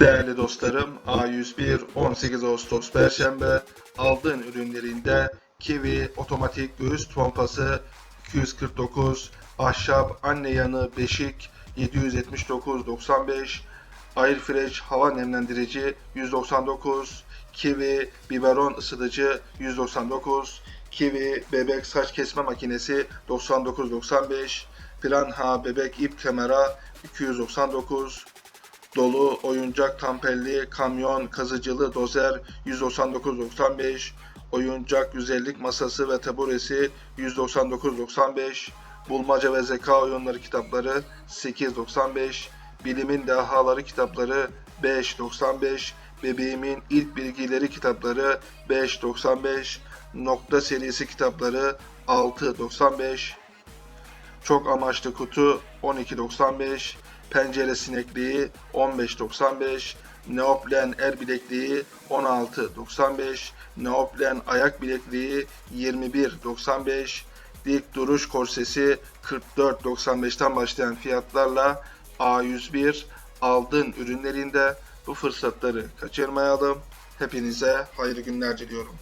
Değerli dostlarım, A101 18 Ağustos Perşembe aldığın ürünlerinde kivi otomatik göğüs pompası 249, ahşap anne yanı beşik 779.95, Airfresh hava nemlendirici 199, kivi biberon ısıtıcı 199, kivi bebek saç kesme makinesi 99.95, Piranha bebek ip kemera 299, dolu oyuncak tampelli kamyon kazıcılı dozer 199.95 oyuncak güzellik masası ve taburesi 199.95 bulmaca ve zeka oyunları kitapları 8.95 bilimin dehaları kitapları 5.95 bebeğimin ilk bilgileri kitapları 5.95 nokta serisi kitapları 6.95 çok amaçlı kutu 12.95, pencere sinekliği 15.95, neoplen el bilekliği 16.95, neoplen ayak bilekliği 21.95, dik duruş korsesi 44.95'ten başlayan fiyatlarla A101 aldığın ürünlerinde bu fırsatları kaçırmayalım. Hepinize hayırlı günler diliyorum.